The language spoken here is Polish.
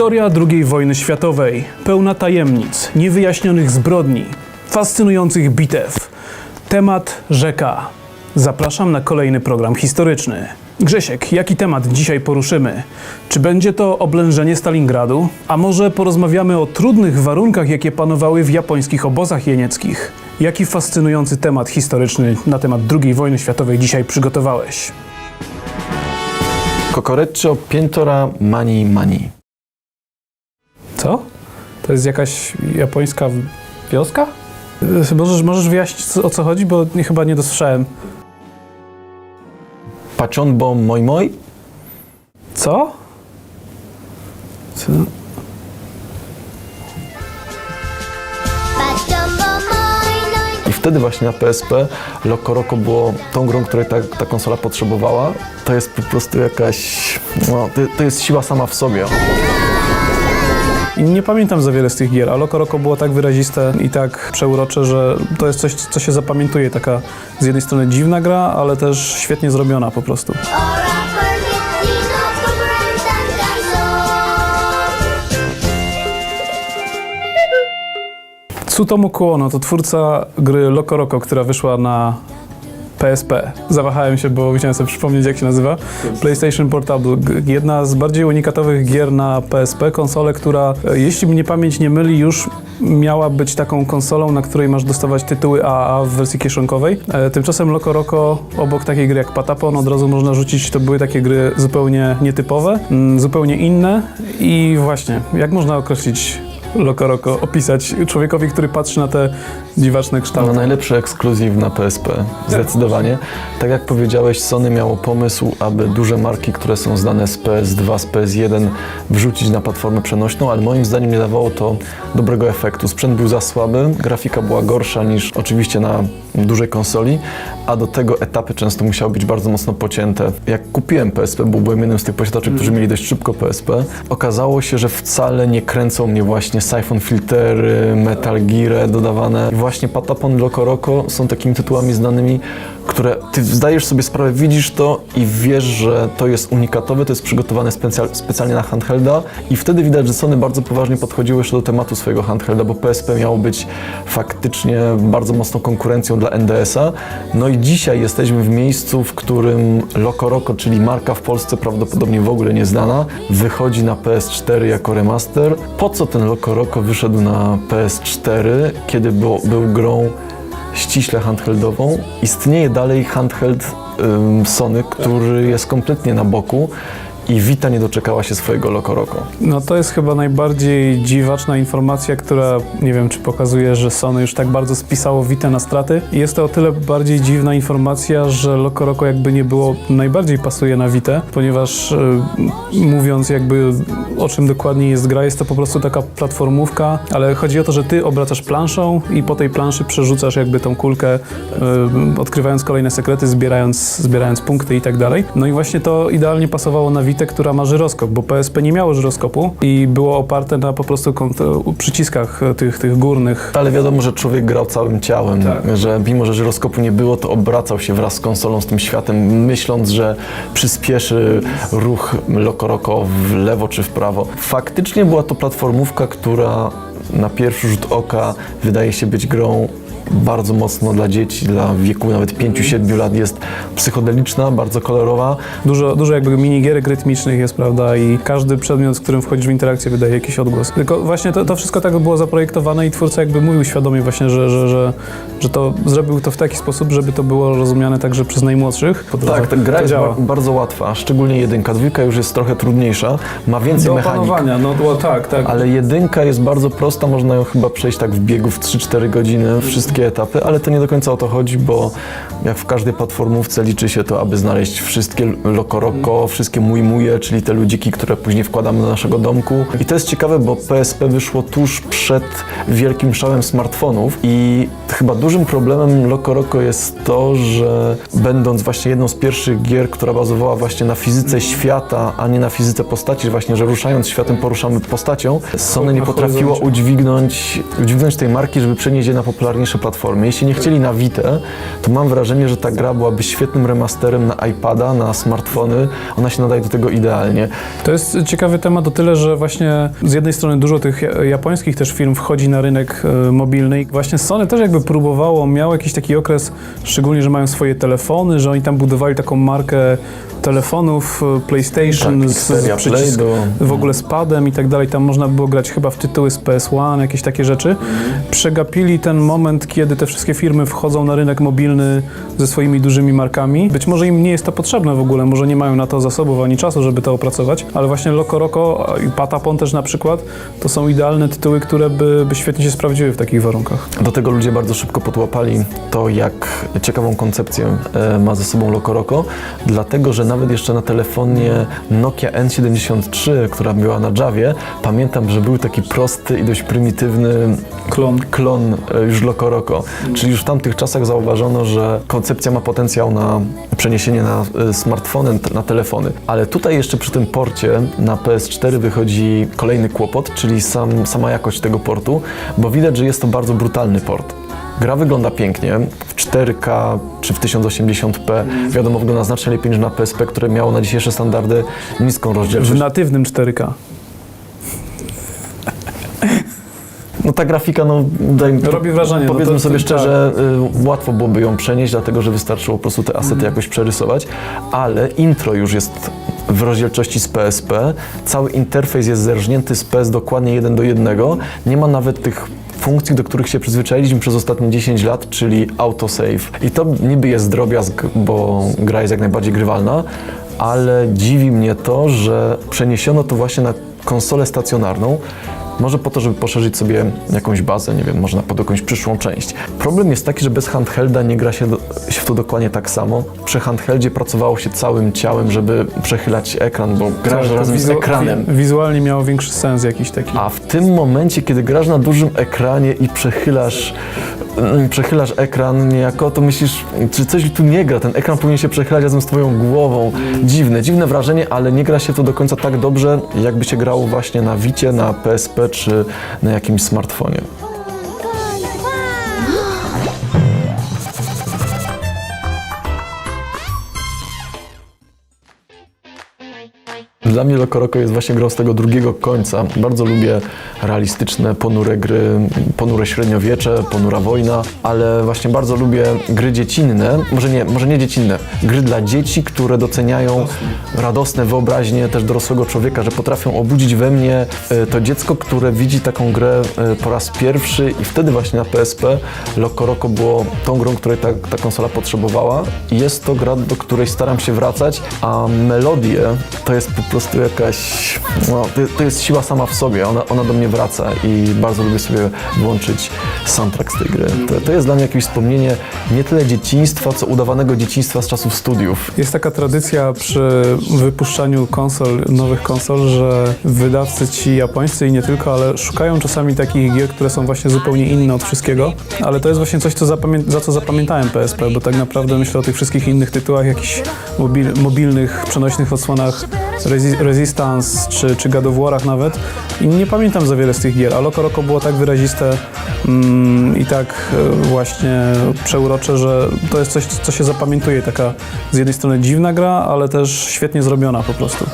Historia II wojny światowej, pełna tajemnic, niewyjaśnionych zbrodni, fascynujących bitew. Temat rzeka. Zapraszam na kolejny program historyczny. Grzesiek, jaki temat dzisiaj poruszymy? Czy będzie to oblężenie Stalingradu? A może porozmawiamy o trudnych warunkach, jakie panowały w japońskich obozach jenieckich? Jaki fascynujący temat historyczny na temat II wojny światowej dzisiaj przygotowałeś? Kokoreccio piętora mani mani. Co? To jest jakaś japońska wioska? Y, Możesz, możesz wyjaśnić o co chodzi, bo nie, chyba nie dosłyszałem. Pacionbo moi moi. Co? Co? I wtedy właśnie na PSP Loco Roco było tą grą, której ta, ta konsola potrzebowała. To jest po prostu jakaś... No, to, to jest siła sama w sobie. Nie pamiętam za wiele z tych gier, a Loco Roco było tak wyraziste i tak przeurocze, że to jest coś, co się zapamiętuje. Taka z jednej strony dziwna gra, ale też świetnie zrobiona po prostu. Tsutomu Kuono to twórca gry Loco Roco, która wyszła na PSP. Zawahałem się, bo chciałem sobie przypomnieć, jak się nazywa. PlayStation Portable. Jedna z bardziej unikatowych gier na PSP. Konsolę, która, e, jeśli mnie pamięć nie myli, już miała być taką konsolą, na której masz dostawać tytuły AAA w wersji kieszonkowej. E, Tymczasem Loco Roco, obok takiej gry jak Patapon, od razu można rzucić, to były takie gry zupełnie nietypowe, mm, zupełnie inne i właśnie, jak można określić Loco Roco, opisać człowiekowi, który patrzy na te dziwaczne kształty? No, najlepszy ekskluzyw na PSP, zdecydowanie. Tak jak powiedziałeś, Sony miało pomysł, aby duże marki, które są znane z PS2, z PS1 wrzucić na platformę przenośną, ale moim zdaniem nie dawało to dobrego efektu. Sprzęt był za słaby, grafika była gorsza niż oczywiście na dużej konsoli, a do tego etapy często musiały być bardzo mocno pocięte. Jak kupiłem PSP, bo byłem jednym z tych posiadaczy, którzy mieli dość szybko PSP, okazało się, że wcale nie kręcą mnie właśnie Siphon Filtery, Metal Gear dodawane. I właśnie Patapon, Loco Roco są takimi tytułami znanymi, które ty zdajesz sobie sprawę, widzisz to i wiesz, że to jest unikatowe, to jest przygotowane specja specjalnie na handhelda i wtedy widać, że Sony bardzo poważnie podchodziło jeszcze do tematu swojego handhelda, bo PSP miało być faktycznie bardzo mocną konkurencją dla NDS-a. No i dzisiaj jesteśmy w miejscu, w którym Loco Roco, czyli marka w Polsce prawdopodobnie w ogóle nieznana, wychodzi na PS4 jako remaster. Po co ten Loco Roco wyszedł na PS4, kiedy był, był grą ściśle handheldową. Istnieje dalej handheld Sony, który jest kompletnie na boku i Vita nie doczekała się swojego Loco Roco. No to jest chyba najbardziej dziwaczna informacja, która nie wiem, czy pokazuje, że Sony już tak bardzo spisało Vita na straty. Jest to o tyle bardziej dziwna informacja, że Loco Roco jakby nie było, najbardziej pasuje na Vita, ponieważ y, mówiąc jakby o czym dokładnie jest gra, jest to po prostu taka platformówka, ale chodzi o to, że ty obracasz planszą i po tej planszy przerzucasz jakby tą kulkę, y, odkrywając kolejne sekrety, zbierając, zbierając punkty i tak dalej. No i właśnie to idealnie pasowało na Która ma żyroskop, bo PSP nie miało żyroskopu i było oparte na po prostu przyciskach tych, tych górnych. Ale wiadomo, że człowiek grał całym ciałem, że mimo, że żyroskopu nie było, to obracał się wraz z konsolą, z tym światem, myśląc, że przyspieszy ruch Loco Roco w lewo czy w prawo. Faktycznie była to platformówka, która na pierwszy rzut oka wydaje się być grą bardzo mocno dla dzieci, dla wieku nawet 5-7 lat jest psychodeliczna, bardzo kolorowa. Dużo, dużo jakby minigierek rytmicznych jest, prawda, i każdy przedmiot, z którym wchodzisz w interakcję wydaje jakiś odgłos. Tylko właśnie to, to wszystko tak było zaprojektowane i twórca jakby mówił świadomie właśnie, że, że, że, że to zrobił to w taki sposób, żeby to było rozumiane także przez najmłodszych. Po. Tak, ta gra jest działa. bardzo łatwa, szczególnie jedynka. Dwójka już jest trochę trudniejsza, ma więcej Do mechanik. opanowania, no to, tak, tak. Ale jedynka jest bardzo prosta, można ją chyba przejść tak w biegu w 3-4 godziny, wszystkie etapy, ale to nie do końca o to chodzi, bo jak w każdej platformówce liczy się to, aby znaleźć wszystkie lokoroko, wszystkie muje, czyli te ludziki, które później wkładamy do naszego domku. I to jest ciekawe, bo PSP wyszło tuż przed wielkim szałem smartfonów i chyba dużym problemem Lokoroko jest to, że będąc właśnie jedną z pierwszych gier, która bazowała właśnie na fizyce świata, a nie na fizyce postaci, właśnie, że ruszając światem poruszamy postacią, Sony nie potrafiło udźwignąć, udźwignąć tej marki, żeby przenieść je na popularniejsze platformy. Jeśli nie chcieli na Vita, to mam wrażenie, że ta gra byłaby świetnym remasterem na iPada, na smartfony. Ona się nadaje do tego idealnie. To jest ciekawy temat o tyle, że właśnie z jednej strony dużo tych ja- japońskich też firm wchodzi na rynek e, mobilny i właśnie Sony też jakby próbowało, miał jakiś taki okres, szczególnie, że mają swoje telefony, że oni tam budowali taką markę telefonów e, PlayStation Tak, z, z przycisk, do- w ogóle z padem i tak dalej. Tam można było grać chyba w tytuły z PS1, jakieś takie rzeczy. Przegapili ten moment, kiedy te wszystkie firmy wchodzą na rynek mobilny ze swoimi dużymi markami. Być może im nie jest to potrzebne w ogóle, może nie mają na to zasobów ani czasu, żeby to opracować, ale właśnie Loco Roco i Patapon też na przykład, to są idealne tytuły, które by, by świetnie się sprawdziły w takich warunkach. Do tego ludzie bardzo szybko podłapali to, jak ciekawą koncepcję e, ma ze sobą Loco Roco, dlatego że nawet jeszcze na telefonie Nokia N73, która była na Javie, pamiętam, że był taki prosty i dość prymitywny Klon. klon e, już Loco Roco. Czyli już w tamtych czasach zauważono, że koncepcja ma potencjał na przeniesienie na e, smartfony, na telefony. Ale tutaj jeszcze przy tym porcie na PS4 wychodzi kolejny kłopot, czyli sam, sama jakość tego portu, bo widać, że jest to bardzo brutalny port. Gra wygląda pięknie, w 4K czy w 1080p. Wiadomo, wygląda znacznie lepiej niż na PSP, które miało na dzisiejsze standardy niską W rozdzielczość. natywnym 4K. No ta grafika, no daj, Robi wrażenie, no Powiedzmy to- sobie to- szczerze, y, łatwo byłoby ją przenieść, dlatego że wystarczyło po prostu te asety Mhm. jakoś przerysować, ale intro już jest w rozdzielczości z PSP, cały interfejs jest zerżnięty z PS dokładnie jeden do jednego, nie ma nawet tych funkcji, do których się przyzwyczailiśmy przez ostatnie 10 lat, czyli autosave. I to niby jest drobiazg, bo gra jest jak najbardziej grywalna, ale dziwi mnie to, że przeniesiono to właśnie na konsolę stacjonarną, może po to, żeby poszerzyć sobie jakąś bazę, nie wiem, może na pod jakąś przyszłą część. Problem jest taki, że bez handhelda nie gra się, do, się w to dokładnie tak samo. Przy handheldzie pracowało się całym ciałem, żeby przechylać ekran, bo grasz Tak, razem z ekranem. wi- Wizualnie miało większy sens jakiś taki. A w tym momencie, kiedy grasz na dużym ekranie i przechylasz, przechylasz ekran niejako, to myślisz, czy coś tu nie gra, ten ekran powinien się przechylać razem z twoją głową. Dziwne, dziwne wrażenie, ale nie gra się to do końca tak dobrze, jakby się grało właśnie na Vicie, na PSP czy na jakimś smartfonie. Dla mnie Loco Roco jest właśnie grą z tego drugiego końca. Bardzo lubię realistyczne, ponure gry, ponure średniowiecze, ponura wojna, ale właśnie bardzo lubię gry dziecinne, może nie, może nie dziecinne, gry dla dzieci, które doceniają radosne wyobraźnie też dorosłego człowieka, że potrafią obudzić we mnie e, to dziecko, które widzi taką grę e, po raz pierwszy i wtedy właśnie na PSP Loco Roco było tą grą, której ta, ta konsola potrzebowała jest to gra, do której staram się wracać, a melodie to jest po prostu jakaś, no, to, to jest siła sama w sobie, ona, ona do mnie wraca i bardzo lubię sobie włączyć soundtrack z tej gry. To, to jest dla mnie jakieś wspomnienie nie tyle dzieciństwa, co udawanego dzieciństwa z czasów studiów. Jest taka tradycja przy wypuszczaniu konsol, nowych konsol, że wydawcy ci japońscy i nie tylko, ale szukają czasami takich gier, które są właśnie zupełnie inne od wszystkiego, ale to jest właśnie coś, co za co zapamiętałem PSP, bo tak naprawdę myślę o tych wszystkich innych tytułach, jakichś mobil- mobilnych, przenośnych odsłonach Resi- Resistance czy, czy God of War'ach nawet i nie pamiętam za wiele z tych gier, a Loco Roco było tak wyraziste mm, i tak e, właśnie przeurocze, że to jest coś, co się zapamiętuje, taka z jednej strony dziwna gra, ale też świetnie zrobiona po prostu.